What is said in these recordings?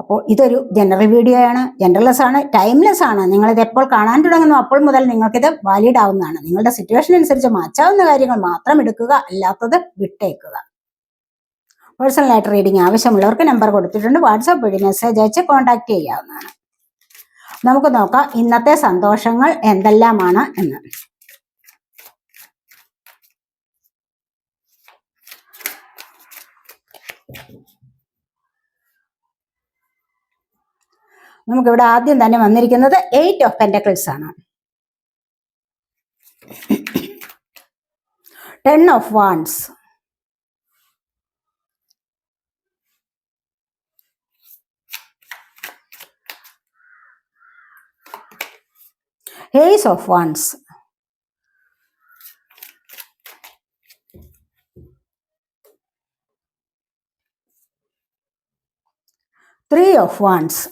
അപ്പോൾ ഇതൊരു general video ആണ്. ജനറൽലെസ് ആണ് ടൈംലെസ് ആണ്. നിങ്ങളിത് എപ്പോൾ കാണാൻ തുടങ്ങുന്നു അപ്പോൾ മുതൽ നിങ്ങൾക്കിത് വാലിഡ് ആവുന്നതാണ്. നിങ്ങളുടെ സിറ്റുവേഷൻ അനുസരിച്ച് മാറ്റാവുന്ന കാര്യങ്ങൾ മാത്രം എടുക്കുക അല്ലാത്തത് വിട്ടേക്കുക. പേഴ്സണലായിട്ട് റീഡിംഗ് ആവശ്യമുള്ളവർക്ക് നമ്പർ കൊടുത്തിട്ടുണ്ട്. വാട്സാപ്പ് വഴി മെസ്സേജ് അയച്ച് കോൺടാക്ട് ചെയ്യാവുന്നതാണ്. നമുക്ക് നോക്കാം ഇന്നത്തെ സന്തോഷങ്ങൾ എന്തെല്ലാമാണ് എന്ന്. നമുക്കിവിടെ ആദ്യം തന്നെ വന്നിരിക്കുന്നത് എയ്റ്റ് ഓഫ് പെന്റക്കിൾസ് ആണ്. Ten of wands ace of wands three of wands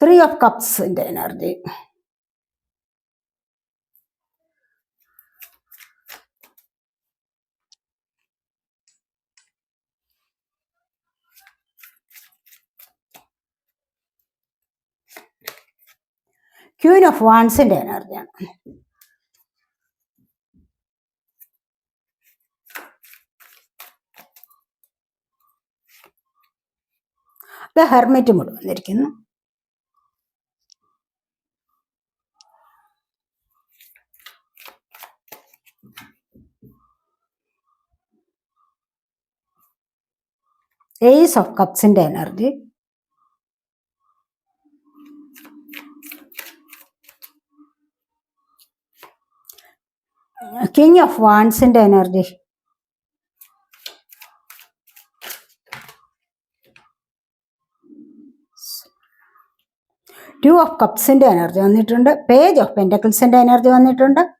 three of കപ്സിന്റെ energy queen of വാൻസിന്റെ എനർജിയാണ് ദ ഹെർമിറ്റ് മുടി വന്നിരിക്കുന്നു. ഏസ് ഓഫ് കപ്സിന്റെ എനർജി കിങ് ഓഫ് വാൻസിന്റെ എനർജി ടു ഓഫ് കപ്സിന്റെ എനർജി വന്നിട്ടുണ്ട്. പേജ് ഓഫ് പെന്റക്കിൾസിന്റെ എനർജി വന്നിട്ടുണ്ട്.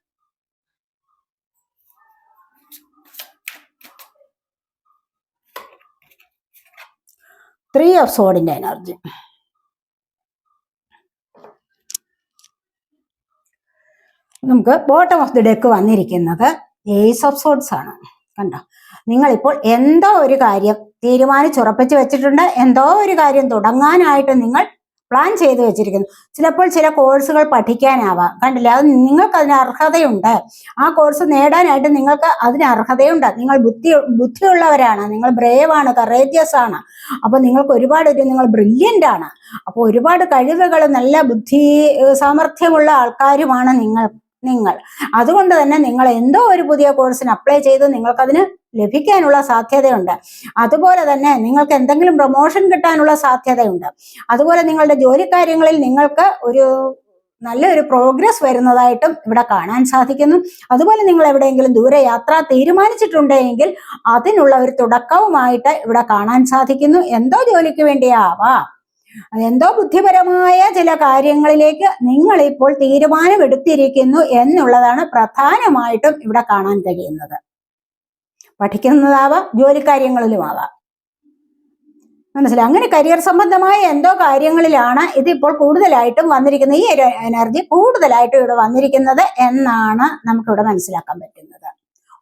ത്രീ ഓഫ് സോഡിന്റെ എനർജി നമുക്ക് ബോട്ടം ഓഫ് ദി ഡെക്ക് വന്നിരിക്കുന്നത് ഏസ് ഓഫ് സോഡ്സ് ആണ്. കണ്ടോ? നിങ്ങളിപ്പോൾ എന്തോ ഒരു കാര്യം തീരുമാനിച്ചുറപ്പിച്ച് വെച്ചിട്ടുണ്ട്. എന്തോ ഒരു കാര്യം തുടങ്ങാനായിട്ട് നിങ്ങൾ പ്ലാൻ ചെയ്തു വെച്ചിരിക്കുന്നു. ചിലപ്പോൾ ചില കോഴ്സുകൾ പഠിക്കാനാവാം. കണ്ടില്ലേ? അത് നിങ്ങൾക്ക് അതിന് അർഹതയുണ്ട്. ആ കോഴ്സ് നേടാനായിട്ട് നിങ്ങൾക്ക് അതിന് അർഹതയുണ്ട്. നിങ്ങൾ ബുദ്ധി ബുദ്ധിയുള്ളവരാണ്. നിങ്ങൾ ബ്രേവാണ് കറേജിയസ് ആണ്. അപ്പൊ നിങ്ങൾക്ക് ഒരുപാട് ഒരു നിങ്ങൾ ബ്രില്യന്റ് ആണ്. അപ്പോൾ ഒരുപാട് കഴിവുകൾ നല്ല ബുദ്ധി സാമർഥ്യമുള്ള ആൾക്കാരുമാണ് നിങ്ങൾ നിങ്ങൾ. അതുകൊണ്ട് തന്നെ നിങ്ങൾ എന്തോ ഒരു പുതിയ കോഴ്സിന് അപ്ലൈ ചെയ്ത് നിങ്ങൾക്കതിന് ലഭിക്കാനുള്ള സാധ്യതയുണ്ട്. അതുപോലെ തന്നെ നിങ്ങൾക്ക് എന്തെങ്കിലും പ്രൊമോഷൻ കിട്ടാനുള്ള സാധ്യതയുണ്ട്. അതുപോലെ നിങ്ങളുടെ ജോലി കാര്യങ്ങളിൽ നിങ്ങൾക്ക് ഒരു നല്ലൊരു പ്രോഗ്രസ് വരുന്നതായിട്ടും ഇവിടെ കാണാൻ സാധിക്കുന്നു. അതുപോലെ നിങ്ങൾ എവിടെയെങ്കിലും ദൂരയാത്ര തീരുമാനിച്ചിട്ടുണ്ടെങ്കിൽ അതിനുള്ള ഒരു തുടക്കവുമായിട്ട് ഇവിടെ കാണാൻ സാധിക്കുന്നു. എന്തോ ജോലിക്ക് വേണ്ടിയാവാം. എന്തോ ബുദ്ധിപരമായ ചില കാര്യങ്ങളിലേക്ക് നിങ്ങൾ ഇപ്പോൾ തീരുമാനമെടുത്തിരിക്കുന്നു എന്നുള്ളതാണ് പ്രധാനമായിട്ടും ഇവിടെ കാണാൻ കഴിയുന്നത്. പഠിക്കുന്നതാവാം ജോലിക്കാര്യങ്ങളിലുമാവാം. മനസ്സിലായി? അങ്ങനെ കരിയർ സംബന്ധമായ എന്തോ കാര്യങ്ങളിലാണ് ഇതിപ്പോൾ കൂടുതലായിട്ടും വന്നിരിക്കുന്നത്. ഈ എനർജി കൂടുതലായിട്ടും ഇവിടെ വന്നിരിക്കുന്നത് എന്നാണ് നമുക്കിവിടെ മനസ്സിലാക്കാൻ പറ്റുന്നത്.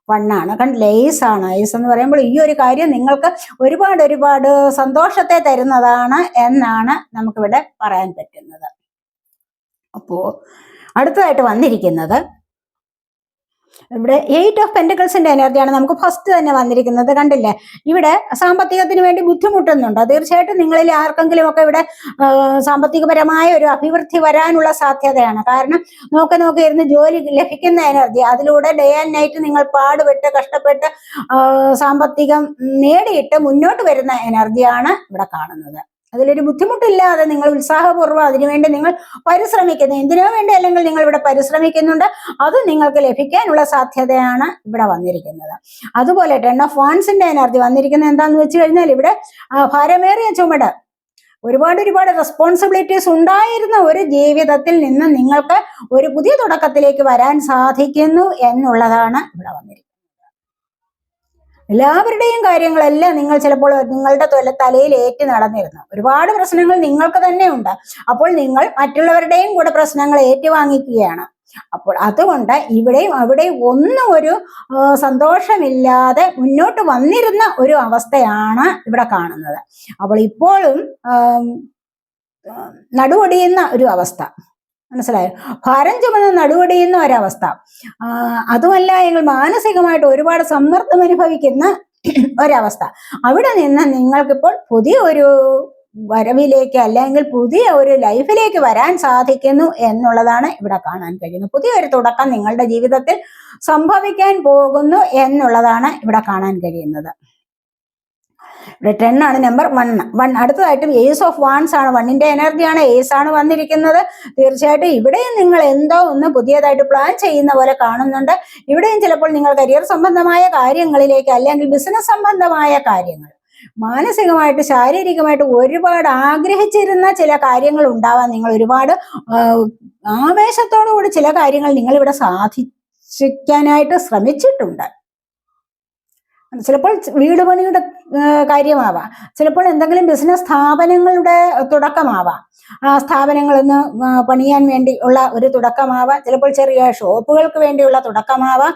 വണ്ണാണ് കണ്ട് ലേസ് ആണ്. ലേസ് എന്ന് പറയുമ്പോൾ ഈ ഒരു കാര്യം നിങ്ങൾക്ക് ഒരുപാട് ഒരുപാട് സന്തോഷത്തെ തരുന്നതാണ് എന്നാണ് നമുക്കിവിടെ പറയാൻ പറ്റുന്നത്. അപ്പോ അടുത്തതായിട്ട് വന്നിരിക്കുന്നത് ഇവിടെ എയ്റ്റ് ഓഫ് പെന്റക്കിൾസിന്റെ എനർജിയാണ് നമുക്ക് ഫസ്റ്റ് തന്നെ വന്നിരിക്കുന്നത് കണ്ടില്ലേ? ഇവിടെ സാമ്പത്തികത്തിന് വേണ്ടി ബുദ്ധിമുട്ടുന്നുണ്ട്. തീർച്ചയായിട്ടും നിങ്ങളിൽ ആർക്കെങ്കിലും ഒക്കെ ഇവിടെ സാമ്പത്തികപരമായ ഒരു അഭിവൃദ്ധി വരാനുള്ള സാധ്യതയാണ്. കാരണം നോക്കി നോക്കി ഇരുന്ന് ജോലി ലഭിക്കുന്ന എനർജി അതിലൂടെ ഡേ ആൻഡ് നൈറ്റ് നിങ്ങൾ പാടുപെട്ട് കഷ്ടപ്പെട്ട് സാമ്പത്തികം നേടിയിട്ട് മുന്നോട്ട് വരുന്ന എനർജിയാണ് ഇവിടെ കാണുന്നത്. അതിലൊരു ബുദ്ധിമുട്ടില്ലാതെ നിങ്ങൾ ഉത്സാഹപൂർവം അതിനുവേണ്ടി നിങ്ങൾ പരിശ്രമിക്കുന്നു. എന്തിനോ വേണ്ടി അല്ലെങ്കിൽ നിങ്ങൾ ഇവിടെ പരിശ്രമിക്കുന്നുണ്ട്? അത് നിങ്ങൾക്ക് ലഭിക്കാനുള്ള സാധ്യതയാണ് ഇവിടെ വന്നിരിക്കുന്നത്. അതുപോലെ ടെൻ ഓഫ് വാൺസിന്റെ എനർജി വന്നിരിക്കുന്നത് എന്താണെന്ന് വെച്ച് കഴിഞ്ഞാൽ ഇവിടെ ഭാരമേറിയ ചുമട്. ഒരുപാട് ഒരുപാട് റെസ്പോൺസിബിലിറ്റീസ് ഉണ്ടായിരുന്ന ഒരു ജീവിതത്തിൽ നിന്ന് നിങ്ങൾക്ക് ഒരു പുതിയ തുടക്കത്തിലേക്ക് വരാൻ സാധിക്കുന്നു എന്നുള്ളതാണ് ഇവിടെ വന്നിരിക്കുന്നത്. എല്ലാവരുടെയും കാര്യങ്ങളെല്ലാം നിങ്ങൾ ചിലപ്പോൾ നിങ്ങളുടെ തൊല തലയിൽ ഏറ്റു നടന്നിരുന്നു. ഒരുപാട് പ്രശ്നങ്ങൾ നിങ്ങൾക്ക് തന്നെ ഉണ്ട്. അപ്പോൾ നിങ്ങൾ മറ്റുള്ളവരുടെയും കൂടെ പ്രശ്നങ്ങൾ ഏറ്റുവാങ്ങിക്കുകയാണ്. അപ്പോൾ അതുകൊണ്ട് ഇവിടെയും അവിടെയും ഒന്നും ഒരു സന്തോഷമില്ലാതെ മുന്നോട്ട് വന്നിരുന്ന ഒരു അവസ്ഥയാണ് ഇവിടെ കാണുന്നത്. അപ്പോൾ ഇപ്പോഴും നടുവൊടിയുന്ന ഒരു അവസ്ഥ. മനസ്സിലായോ? ഭാരം ചുമന്ന് നടുവടിയുന്ന ഒരവസ്ഥ. അതുമല്ല എങ്കിൽ മാനസികമായിട്ട് ഒരുപാട് സമ്മർദ്ദം അനുഭവിക്കുന്ന ഒരവസ്ഥ. അവിടെ നിന്ന് നിങ്ങൾക്കിപ്പോൾ പുതിയ ഒരു വരവിലേക്ക് അല്ലെങ്കിൽ പുതിയ ഒരു ലൈഫിലേക്ക് വരാൻ സാധിക്കുന്നു എന്നുള്ളതാണ് ഇവിടെ കാണാൻ കഴിയുന്നത്. പുതിയൊരു തുടക്കം നിങ്ങളുടെ ജീവിതത്തിൽ സംഭവിക്കാൻ പോകുന്നു എന്നുള്ളതാണ് ഇവിടെ കാണാൻ കഴിയുന്നത്. ഇവിടെ ടെൻ ആണ് നമ്പർ വൺ വൺ അടുത്തതായിട്ടും ഏസ് ഓഫ് വാൺസ് ആണ്. വണ്ണിന്റെ എനർജിയാണ് ഏസ് ആണ്. വന്നിരിക്കുന്നത്. തീർച്ചയായിട്ടും ഇവിടെയും നിങ്ങൾ എന്തോ ഒന്ന് പുതിയതായിട്ട് പ്ലാൻ ചെയ്യുന്ന പോലെ കാണുന്നുണ്ട്. ഇവിടെയും ചിലപ്പോൾ നിങ്ങൾ കരിയർ സംബന്ധമായ കാര്യങ്ങളിലേക്ക് അല്ലെങ്കിൽ ബിസിനസ് സംബന്ധമായ കാര്യങ്ങൾ മാനസികമായിട്ട് ശാരീരികമായിട്ട് ഒരുപാട് ആഗ്രഹിച്ചിരുന്ന ചില കാര്യങ്ങൾ ഉണ്ടാവാൻ നിങ്ങൾ ഒരുപാട് ആവേശത്തോടു കൂടി ചില കാര്യങ്ങൾ നിങ്ങൾ ഇവിടെ സാധിക്കാനായിട്ട് ശ്രമിച്ചിട്ടുണ്ട്. ചിലപ്പോൾ വീട് പണിയുടെ കാര്യമാവാം. ചിലപ്പോൾ എന്തെങ്കിലും ബിസിനസ് സ്ഥാപനങ്ങളുടെ തുടക്കമാവാം. ആ സ്ഥാപനങ്ങളൊന്ന് പണിയാൻ വേണ്ടി ഉള്ള ഒരു തുടക്കമാവാം. ചിലപ്പോൾ ചെറിയ ഷോപ്പുകൾക്ക് വേണ്ടിയുള്ള തുടക്കമാവാം.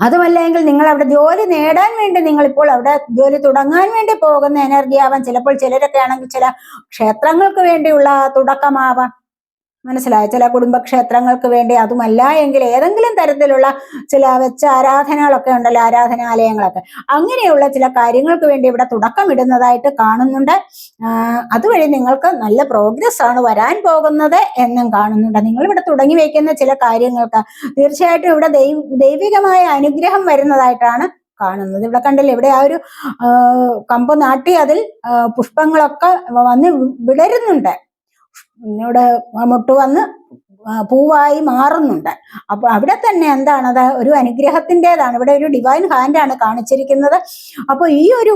അതുമല്ലെങ്കിൽ നിങ്ങൾ അവിടെ ജോലി നേടാൻ വേണ്ടി നിങ്ങൾ ഇപ്പോൾ അവിടെ ജോലി തുടങ്ങാൻ വേണ്ടി പോകുന്ന എനർജി ആവാം. ചിലപ്പോൾ ചിലരൊക്കെ ആണെങ്കിൽ ചില ക്ഷേത്രങ്ങൾക്ക് വേണ്ടിയുള്ള തുടക്കമാവാം. മനസ്സിലായോ? ചില കുടുംബക്ഷേത്രങ്ങൾക്ക് വേണ്ടി അതുമല്ല എങ്കിൽ ഏതെങ്കിലും തരത്തിലുള്ള ചില വെച്ച ആരാധനകളൊക്കെ ഉണ്ടല്ലോ ആരാധനാലയങ്ങളൊക്കെ. അങ്ങനെയുള്ള ചില കാര്യങ്ങൾക്ക് വേണ്ടി ഇവിടെ തുടക്കമിടുന്നതായിട്ട് കാണുന്നുണ്ട്. അതുവഴി നിങ്ങൾക്ക് നല്ല പ്രോഗ്രസ് ആണ് വരാൻ പോകുന്നത് എന്നും കാണുന്നുണ്ട്. നിങ്ങൾ ഇവിടെ തുടങ്ങി വയ്ക്കുന്ന ചില കാര്യങ്ങൾക്ക് തീർച്ചയായിട്ടും ഇവിടെ ദൈവ ദൈവികമായ അനുഗ്രഹം വരുന്നതായിട്ടാണ് കാണുന്നത്. ഇവിടെ കണ്ടില്ലേ ഇവിടെ ആ ഒരു കമ്പ് നാട്ടി അതിൽ പുഷ്പങ്ങളൊക്കെ വന്ന് വിടരുന്നുണ്ട്. ഇവിടെ മുട്ട് വന്ന് പൂവായി മാറുന്നുണ്ട്. അപ്പൊ അവിടെ തന്നെ എന്താണത്? ഒരു അനുഗ്രഹത്തിന്റെതാണ്. ഇവിടെ ഒരു ഡിവൈൻ ഹാൻഡാണ് കാണിച്ചിരിക്കുന്നത്. അപ്പൊ ഈ ഒരു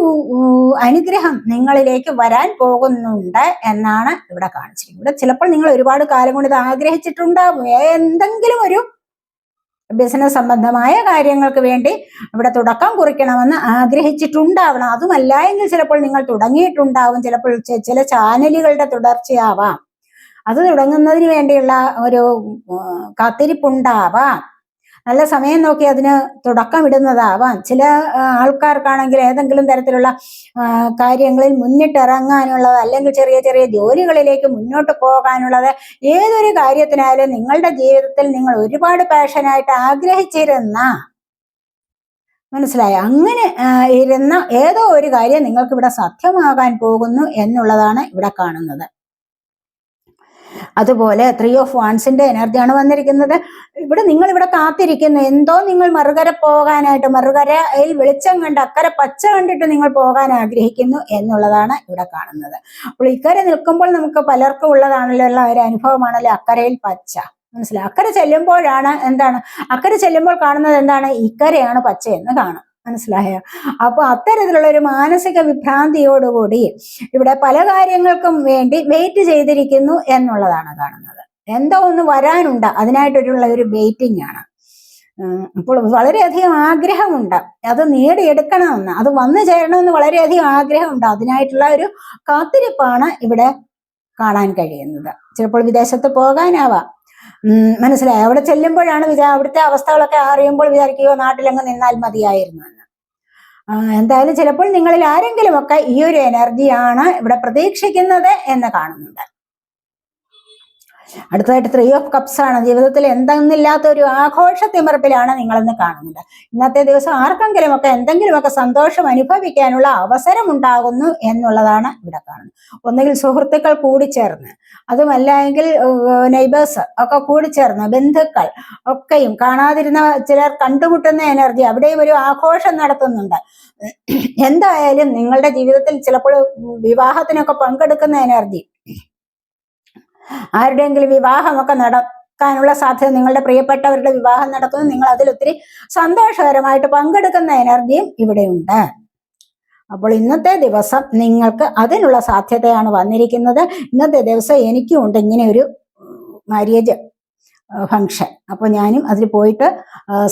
അനുഗ്രഹം നിങ്ങളിലേക്ക് വരാൻ പോകുന്നുണ്ട് എന്നാണ് ഇവിടെ കാണിച്ചിരിക്കുന്നത്. ഇവിടെ ചിലപ്പോൾ നിങ്ങൾ ഒരുപാട് കാലം കൊണ്ട് ഇത് എന്തെങ്കിലും ഒരു ബിസിനസ് സംബന്ധമായ കാര്യങ്ങൾക്ക് വേണ്ടി ഇവിടെ തുടക്കം കുറിക്കണമെന്ന് ആഗ്രഹിച്ചിട്ടുണ്ടാവണം. അതുമല്ല എങ്കിൽ ചിലപ്പോൾ നിങ്ങൾ തുടങ്ങിയിട്ടുണ്ടാവും. ചിലപ്പോൾ ചില ചാനലുകളുടെ തുടർച്ചയാവാം. അത് തുടങ്ങുന്നതിന് വേണ്ടിയുള്ള ഒരു കാത്തിരിപ്പുണ്ടാവാം. നല്ല സമയം നോക്കി അതിന് തുടക്കമിടുന്നതാവാം ചില ആ, ആൾക്കാർക്കാണെങ്കിൽ ഏതെങ്കിലും തരത്തിലുള്ള കാര്യങ്ങളിൽ മുന്നിട്ടിറങ്ങാനുള്ളത് അല്ലെങ്കിൽ ചെറിയ ചെറിയ ജോലികളിലേക്ക് മുന്നോട്ട് പോകാനുള്ളത് ഏതൊരു കാര്യത്തിനായാലും നിങ്ങളുടെ ജീവിതത്തിൽ നിങ്ങൾ ഒരുപാട് പാഷനായിട്ട് ആഗ്രഹിച്ചിരുന്ന മനസ്സിലായി? അങ്ങനെ ഇരുന്ന ഏതോ ഒരു കാര്യം നിങ്ങൾക്ക് ഇവിടെ സത്യമാകാൻ പോകുന്നു എന്നുള്ളതാണ് ഇവിടെ കാണുന്നത്. അതുപോലെ ത്രീ ഓഫ് വാൺസിന്റെ എനർജിയാണ് വന്നിരിക്കുന്നത്. ഇവിടെ നിങ്ങൾ ഇവിടെ കാത്തിരിക്കുന്നു. എന്തോ നിങ്ങൾ മറുകര പോകാനായിട്ട് മറുകരയിൽ വെളിച്ചം കണ്ട് അക്കരെ പച്ച കണ്ടിട്ട് നിങ്ങൾ പോകാൻ ആഗ്രഹിക്കുന്നു എന്നുള്ളതാണ് ഇവിടെ കാണുന്നത്. അപ്പോൾ ഇക്കരെ നിൽക്കുമ്പോൾ നമുക്ക് പലർക്കും ഉള്ളതാണല്ലോ ഉള്ള ഒരു അനുഭവമാണല്ലോ അക്കരയിൽ പച്ച. മനസ്സിലായി? അക്കരെ ചെല്ലുമ്പോഴാണ് എന്താണ്? അക്കരെ ചെല്ലുമ്പോൾ കാണുന്നത് എന്താണ്? ഇക്കരയാണ് പച്ച എന്ന് കാണും. മനസ്സിലായോ? അപ്പൊ അത്തരത്തിലുള്ള ഒരു മാനസിക വിഭ്രാന്തിയോടുകൂടി ഇവിടെ പല കാര്യങ്ങൾക്കും വേണ്ടി വെയിറ്റ് ചെയ്തിരിക്കുന്നു എന്നുള്ളതാണ് കാണുന്നത്. എന്തോ ഒന്ന് വരാനുണ്ട്. അതിനായിട്ടൊരുള്ള ഒരു വെയിറ്റിംഗ് ആണ്. അപ്പോൾ വളരെയധികം ആഗ്രഹമുണ്ട്. അത് നേടിയെടുക്കണമെന്ന് അത് വന്നു ചേരണമെന്ന് വളരെയധികം ആഗ്രഹമുണ്ട്. അതിനായിട്ടുള്ള ഒരു കാത്തിരിപ്പാണ് ഇവിടെ കാണാൻ കഴിയുന്നത്. ചിലപ്പോൾ വിദേശത്ത് പോകാനാവാം. മനസ്സിലായി? അവിടെ ചെല്ലുമ്പോഴാണ് വിചാ അവിടുത്തെ അവസ്ഥകളൊക്കെ അറിയുമ്പോൾ വിചാരിക്കുകയോ നാട്ടിലങ്ങ് നിന്നാൽ മതിയായിരുന്നു എന്തായാലും ചിലപ്പോൾ നിങ്ങളിൽ ആരെങ്കിലുമൊക്കെ ഈ ഒരു എനർജിയാണ് ഇവിടെ പ്രതീക്ഷിക്കുന്നത് എന്ന് കാണുന്നുണ്ട്. അടുത്തതായിട്ട് ത്രീ ഓഫ് കപ്സ് ആണ്. ജീവിതത്തിൽ എന്തെന്നില്ലാത്ത ഒരു ആഘോഷ തിമർപ്പിലാണ് നിങ്ങളെന്ന് കാണുന്നത്. ഇന്നത്തെ ദിവസം ആർക്കെങ്കിലുമൊക്കെ എന്തെങ്കിലുമൊക്കെ സന്തോഷം അനുഭവിക്കാനുള്ള അവസരം ഉണ്ടാകുന്നു എന്നുള്ളതാണ് ഇവിടെ കാണുന്നത്. ഒന്നുകിൽ സുഹൃത്തുക്കൾ കൂടിച്ചേർന്ന് അതുമല്ല എങ്കിൽ നെയ്ബേഴ്സ് ഒക്കെ കൂടിച്ചേർന്ന് ബന്ധുക്കൾ ഒക്കെയും കാണാതിരുന്ന ചിലർ കണ്ടുമുട്ടുന്ന എനർജി അവിടെയും ഒരു ആഘോഷം നടത്തുന്നുണ്ട്. എന്തായാലും നിങ്ങളുടെ ജീവിതത്തിൽ ചിലപ്പോൾ വിവാഹത്തിനൊക്കെ പങ്കെടുക്കുന്ന എനർജി ആരുടെയെങ്കിലും വിവാഹമൊക്കെ നടക്കാനുള്ള സാധ്യത നിങ്ങളുടെ പ്രിയപ്പെട്ടവരുടെ വിവാഹം നടക്കുന്നു. നിങ്ങൾ അതിൽ ഒത്തിരി സന്തോഷകരമായിട്ട് പങ്കെടുക്കുന്ന എനർജിയും ഇവിടെയുണ്ട്. അപ്പോൾ ഇന്നത്തെ ദിവസം നിങ്ങൾക്ക് അതിനുള്ള സാധ്യതയാണ് വന്നിരിക്കുന്നത്. ഇന്നത്തെ ദിവസം എനിക്കും ഉണ്ട് ഇങ്ങനെ ഒരു മാര്യേജ് ഫങ്ഷൻ അപ്പോൾ ഞാനും അതിൽ പോയിട്ട്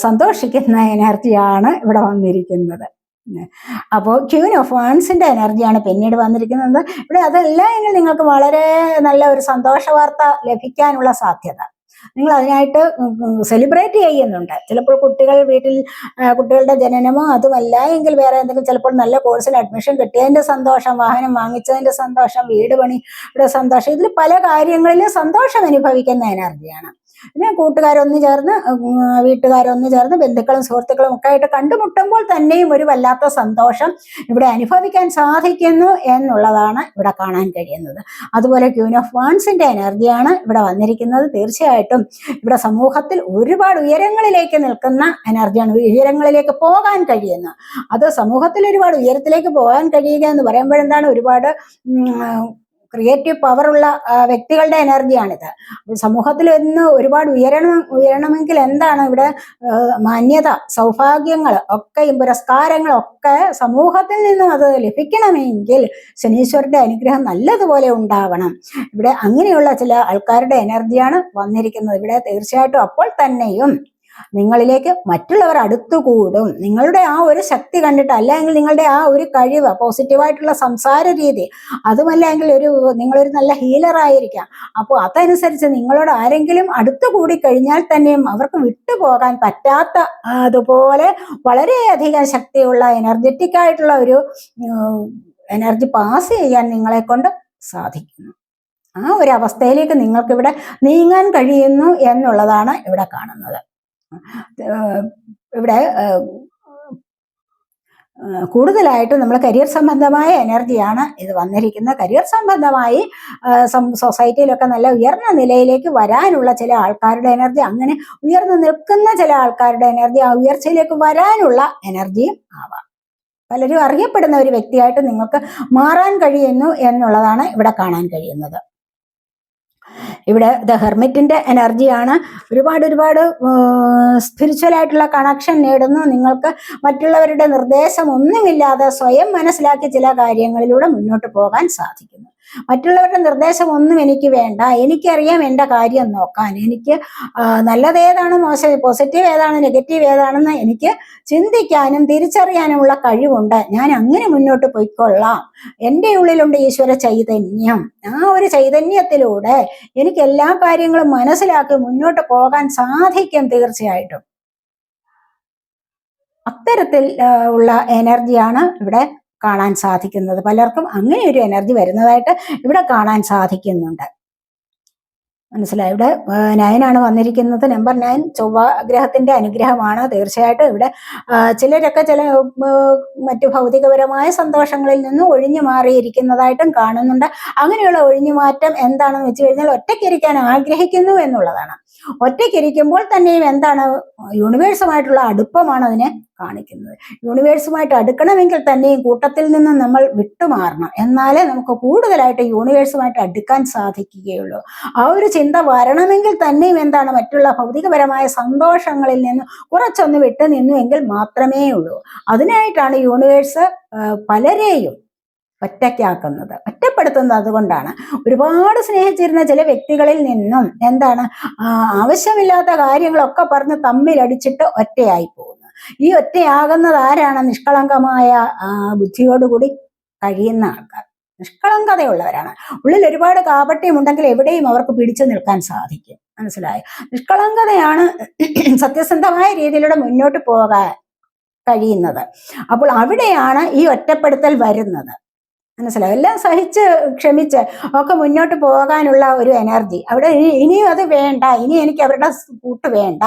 സന്തോഷിക്കുന്ന എനർജിയാണ് ഇവിടെ വന്നിരിക്കുന്നത്. അപ്പോൾ ക്യൂൻ ഓഫ് എനർജിയാണ് പിന്നീട് വന്നിരിക്കുന്നത്. ഇവിടെ അതെല്ലാം എങ്കിൽ നിങ്ങൾക്ക് വളരെ നല്ല ഒരു സന്തോഷ വാർത്ത ലഭിക്കാനുള്ള സാധ്യത. നിങ്ങൾ അതിനായിട്ട് സെലിബ്രേറ്റ് ചെയ്യുന്നുണ്ട്. ചിലപ്പോൾ കുട്ടികൾ വീട്ടിൽ കുട്ടികളുടെ ജനനമോ അതുമല്ല എങ്കിൽ വേറെ എന്തെങ്കിലും ചിലപ്പോൾ നല്ല കോഴ്സിൽ അഡ്മിഷൻ കിട്ടിയതിന്റെ സന്തോഷം വാഹനം വാങ്ങിച്ചതിന്റെ സന്തോഷം വീട് പണിയുടെ സന്തോഷം. ഇതിൽ പല കാര്യങ്ങളിലും സന്തോഷം അനുഭവിക്കുന്ന എനർജിയാണ്. പിന്നെ കൂട്ടുകാരൊന്ന് ചേർന്ന് വീട്ടുകാരൊന്ന് ചേർന്ന് ബന്ധുക്കളും സുഹൃത്തുക്കളും ഒക്കെ ആയിട്ട് കണ്ടുമുട്ടുമ്പോൾ തന്നെയും ഒരു വല്ലാത്ത സന്തോഷം ഇവിടെ അനുഭവിക്കാൻ സാധിക്കുന്നു എന്നുള്ളതാണ് ഇവിടെ കാണാൻ കഴിയുന്നത്. അതുപോലെ ക്യൂൻ ഓഫ് വാൺസിന്റെ എനർജിയാണ് ഇവിടെ വന്നിരിക്കുന്നത്. തീർച്ചയായിട്ടും ഇവിടെ സമൂഹത്തിൽ ഒരുപാട് ഉയരങ്ങളിലേക്ക് നിൽക്കുന്ന എനർജിയാണ്. ഉയരങ്ങളിലേക്ക് പോകാൻ കഴിയുന്ന അത് സമൂഹത്തിൽ ഒരുപാട് ഉയരത്തിലേക്ക് പോകാൻ കഴിയുക എന്ന് പറയുമ്പോഴെന്താണ് ഒരുപാട് ക്രിയേറ്റീവ് പവറുള്ള വ്യക്തികളുടെ എനർജിയാണിത്. സമൂഹത്തിൽ ഇന്ന് ഒരുപാട് ഉയരണം ഉയരണമെങ്കിൽ എന്താണ് ഇവിടെ മാന്യത സൗഭാഗ്യങ്ങൾ ഒക്കെ പുരസ്കാരങ്ങളൊക്കെ സമൂഹത്തിൽ നിന്നും അത് ലഭിക്കണമെങ്കിൽ ശനീശ്വരന്റെ അനുഗ്രഹം നല്ലതുപോലെ ഉണ്ടാവണം. ഇവിടെ അങ്ങനെയുള്ള ചില ആൾക്കാരുടെ എനർജിയാണ് വന്നിരിക്കുന്നത്. ഇവിടെ തീർച്ചയായിട്ടും അപ്പോൾ തന്നെയും നിങ്ങളിലേക്ക് മറ്റുള്ളവർ അടുത്തുകൂടും. നിങ്ങളുടെ ആ ഒരു ശക്തി കണ്ടിട്ട് അല്ലെങ്കിൽ നിങ്ങളുടെ ആ ഒരു കഴിവ് പോസിറ്റീവായിട്ടുള്ള സംസാര രീതി അതുമല്ലെങ്കിൽ ഒരു നിങ്ങളൊരു നല്ല ഹീലർ ആയിരിക്കാം. അപ്പോൾ അതനുസരിച്ച് നിങ്ങളോട് ആരെങ്കിലും അടുത്തു കൂടി കഴിഞ്ഞാൽ തന്നെയും അവർക്ക് വിട്ടുപോകാൻ പറ്റാത്ത അതുപോലെ വളരെയധികം ശക്തിയുള്ള എനർജറ്റിക് ആയിട്ടുള്ള ഒരു എനർജി പാസ് ചെയ്യാൻ നിങ്ങളെ കൊണ്ട് സാധിക്കുന്നു. ആ ഒരു അവസ്ഥയിലേക്ക് നിങ്ങൾക്ക് ഇവിടെ നീങ്ങാൻ കഴിയുന്നു എന്നുള്ളതാണ് ഇവിടെ കാണുന്നത്. ഇവിടെ കൂടുതലായിട്ട് നമ്മൾ കരിയർ സംബന്ധമായ എനർജിയാണ് ഇത് വന്നിരിക്കുന്ന. കരിയർ സംബന്ധമായി സൊസൈറ്റിയിലൊക്കെ നല്ല ഉയർന്ന നിലയിലേക്ക് വരാനുള്ള ചില ആൾക്കാരുടെ എനർജി അങ്ങനെ ഉയർന്നു നിൽക്കുന്ന ചില ആൾക്കാരുടെ എനർജി ആ ഉയർച്ചയിലേക്ക് വരാനുള്ള എനർജിയും ആവാം. പലരും അറിയപ്പെടുന്ന ഒരു വ്യക്തിയായിട്ട് നിങ്ങൾക്ക് മാറാൻ കഴിയുന്നു എന്നുള്ളതാണ് ഇവിടെ കാണാൻ കഴിയുന്നത്. ഇവിടെ ദ ഹെർമിറ്റിന്റെ എനർജിയാണ്. ഒരുപാട് ഒരുപാട് സ്പിരിച്വൽ ആയിട്ടുള്ള കണക്ഷൻ നേടുന്നു. നിങ്ങൾക്ക് മറ്റുള്ളവരുടെ നിർദ്ദേശം ഒന്നുമില്ലാതെ സ്വയം മനസ്സിലാക്കി ചില കാര്യങ്ങളിലൂടെ മുന്നോട്ട് പോകാൻ സാധിക്കുന്നു. മറ്റുള്ളവരുടെ നിർദ്ദേശം ഒന്നും എനിക്ക് വേണ്ട. എനിക്കറിയാം എന്റെ കാര്യം നോക്കാൻ. എനിക്ക് നല്ലത് ഏതാണ് മോശം പോസിറ്റീവ് ഏതാണ് നെഗറ്റീവ് ഏതാണെന്ന് എനിക്ക് ചിന്തിക്കാനും തിരിച്ചറിയാനുമുള്ള കഴിവുണ്ട്. ഞാൻ അങ്ങനെ മുന്നോട്ട് പോയിക്കൊള്ളാം. എന്റെ ഉള്ളിലുണ്ട് ഈശ്വര ചൈതന്യം. ആ ഒരു ചൈതന്യത്തിലൂടെ എനിക്ക് എല്ലാ കാര്യങ്ങളും മനസ്സിലാക്കി മുന്നോട്ട് പോകാൻ സാധിക്കും തീർച്ചയായിട്ടും. അത്തരത്തിൽ ഉള്ള എനർജിയാണ് ഇവിടെ കാണാൻ സാധിക്കുന്നത്. പലർക്കും അങ്ങനെ ഒരു എനർജി വരുന്നതായിട്ട് ഇവിടെ കാണാൻ സാധിക്കുന്നുണ്ട്. മനസ്സിലായി? ഇവിടെ നയനാണ് വന്നിരിക്കുന്നത്. നമ്പർ നയൻ ചൊവ്വ ഗ്രഹത്തിന്റെ അനുഗ്രഹമാണ്. തീർച്ചയായിട്ടും ഇവിടെ ചിലരൊക്കെ ചില മറ്റു ഭൗതികപരമായ സന്തോഷങ്ങളിൽ നിന്നും ഒഴിഞ്ഞു മാറിയിരിക്കുന്നതായിട്ടും കാണുന്നുണ്ട്. അങ്ങനെയുള്ള ഒഴിഞ്ഞുമാറ്റം എന്താണെന്ന് വെച്ച് കഴിഞ്ഞാൽ ഒറ്റയ്ക്കിരിക്കാൻ ആഗ്രഹിക്കുന്നു എന്നുള്ളതാണ്. ഒറ്റയ്ക്കിരിക്കുമ്പോൾ തന്നെയും എന്താണ് യൂണിവേഴ്സുമായിട്ടുള്ള അടുപ്പമാണ് അതിനെ കാണിക്കുന്നത്. യൂണിവേഴ്സുമായിട്ട് അടുക്കണമെങ്കിൽ തന്നെയും കൂട്ടത്തിൽ നിന്ന് നമ്മൾ വിട്ടുമാറണം. എന്നാലേ നമുക്ക് കൂടുതലായിട്ട് യൂണിവേഴ്സുമായിട്ട് അടുക്കാൻ സാധിക്കുകയുള്ളൂ. ആ ഒരു ചിന്ത വരണമെങ്കിൽ തന്നെയും എന്താണ് മറ്റുള്ള ഭൗതികപരമായ സന്തോഷങ്ങളിൽ നിന്ന് കുറച്ചൊന്ന് വിട്ടു നിന്നു എങ്കിൽ മാത്രമേ ഉള്ളൂ. അതിനായിട്ടാണ് യൂണിവേഴ്സ് പലരെയും ഒറ്റയ്ക്കാക്കുന്നത്. ഒറ്റപ്പെടുത്തുന്നത് അതുകൊണ്ടാണ്. ഒരുപാട് സ്നേഹിച്ചിരുന്ന ചില വ്യക്തികളിൽ നിന്നും എന്താണ് ആവശ്യമില്ലാത്ത കാര്യങ്ങളൊക്കെ പറഞ്ഞ് തമ്മിലടിച്ചിട്ട് ഒറ്റയായി പോകുന്നു. ഈ ഒറ്റയാകുന്നത് ആരാണ്? നിഷ്കളങ്കമായ ബുദ്ധിയോടുകൂടി കഴിയുന്ന ആൾക്കാർ. നിഷ്കളങ്കതയുള്ളവരാണ്. ഉള്ളിൽ ഒരുപാട് കാപട്യം ഉണ്ടെങ്കിൽ എവിടെയും അവർക്ക് പിടിച്ചു നിൽക്കാൻ സാധിക്കും. മനസ്സിലായോ? നിഷ്കളങ്കതയാണ് സത്യസന്ധമായ രീതിയിലൂടെ മുന്നോട്ട് പോകാൻ കഴിയുന്നത്. അപ്പോൾ അവിടെയാണ് ഈ ഒറ്റപ്പെടുത്തൽ വരുന്നത്. മനസ്സിലാവും എല്ലാം സഹിച്ച് ക്ഷമിച്ച് ഒക്കെ മുന്നോട്ട് പോകാനുള്ള ഒരു എനർജി. അവിടെ ഇനി- ഇനിയും അത് വേണ്ട. ഇനി എനിക്ക് അവരുടെ കൂട്ട് വേണ്ട.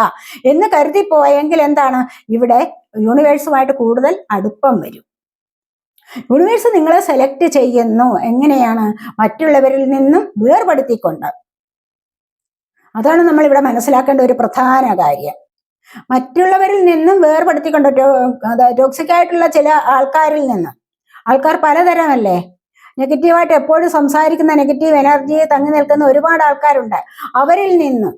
എന്ന് കരുതി പോയെങ്കിൽ എന്താണ്? ഇവിടെ യൂണിവേഴ്സുമായിട്ട് കൂടുതൽ അടുപ്പം വരും. യൂണിവേഴ്സ് നിങ്ങളെ സെലക്ട് ചെയ്യുന്നു. എങ്ങനെയാണ്? മറ്റുള്ളവരിൽ നിന്നും വേർപെടുത്തിക്കൊണ്ട്. അതാണ് നമ്മൾ ഇവിടെ മനസ്സിലാക്കേണ്ട ഒരു പ്രധാന കാര്യം. മറ്റുള്ളവരിൽ നിന്നും വേർപെടുത്തിക്കൊണ്ട് ടോക്സിക് ആയിട്ടുള്ള ചില ആൾക്കാരിൽ നിന്ന് ആൾക്കാർ പലതരമല്ലേ? നെഗറ്റീവായിട്ട് എപ്പോഴും സംസാരിക്കുന്ന നെഗറ്റീവ് എനർജിയെ തങ്ങി നിൽക്കുന്ന ഒരുപാട് ആൾക്കാരുണ്ട്. അവരിൽ നിന്നും